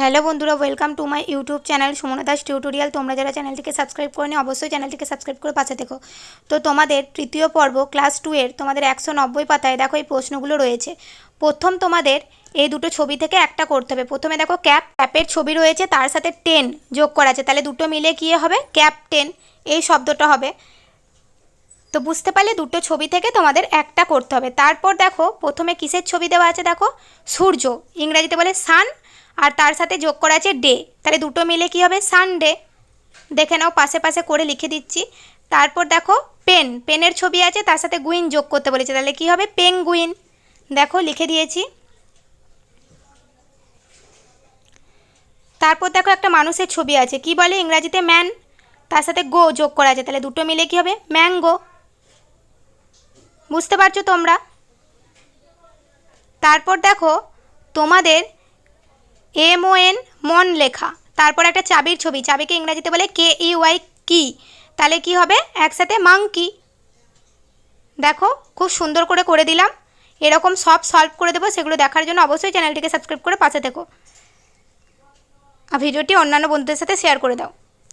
Hello বন্ধুরা welcome to my YouTube channel Sumana Das tutorial তোমরা যারা চ্যানেলটিকে সাবস্ক্রাইব করনি, অবশ্যই চ্যানেলটিকে সাবস্ক্রাইব করে পাশে দেখো তো তোমাদের তৃতীয় পর্ব ক্লাস টু এর, তোমাদের একশো নব্বই পাতায় দেখো এই প্রশ্নগুলো রয়েছে। প্রথম তোমাদের এই দুটো ছবি থেকে একটা করতে হবে। প্রথমে দেখো ক্যাপ ক্যাপের ছবি রয়েছে, তার সাথে টেন যোগ করা আছে। তাহলে দুটো মিলে কী হবে? ক্যাপ টেন এই শব্দটা হবে। তো বুঝতে পারলে দুটো ছবি থেকে তোমাদের একটা করতে হবে। তারপর দেখো, প্রথমে কিসের ছবি দেওয়া আছে দেখো? সূর্য, ইংরেজিতে বলে সান আর তার সাথে যোগ করা আছে ডে তাহলে দুটো মিলে কি হবে? সানডে দেখে নাও, পাশে পাশে করে লিখে দিচ্ছি। তারপর দেখো পেন পেনের ছবি আছে, তার সাথে গুইন যোগ করতে বলেছে। তাহলে কি হবে? পেঙ্গুইন দেখো, লিখে দিয়েছি। তারপর দেখো, একটা মানুষের ছবি আছে। কি বলে ইংরাজিতে? ম্যান তার সাথে গো যোগ করা আছে। তাহলে দুটো মিলে কি হবে? ম্যাঙ্গো বুঝতে পারছ তোমরা? তারপর দেখো, তোমাদের এম ও এন মন লেখা। তারপর একটা চাবির ছবি। চাবিকে ইংরাজিতে বলে কে ই ওয়াই কি। তাহলে কি হবে? একসাথে মাংকি। দেখো, খুব সুন্দর করে করে দিলাম। এরকম সব সলভ করে দেবো, সেগুলো দেখার জন্য অবশ্যই চ্যানেলটিকে সাবস্ক্রাইব করে পাশে থেকো। আর ভিডিওটি অন্যান্য বন্ধুদের সাথে শেয়ার করে দাও।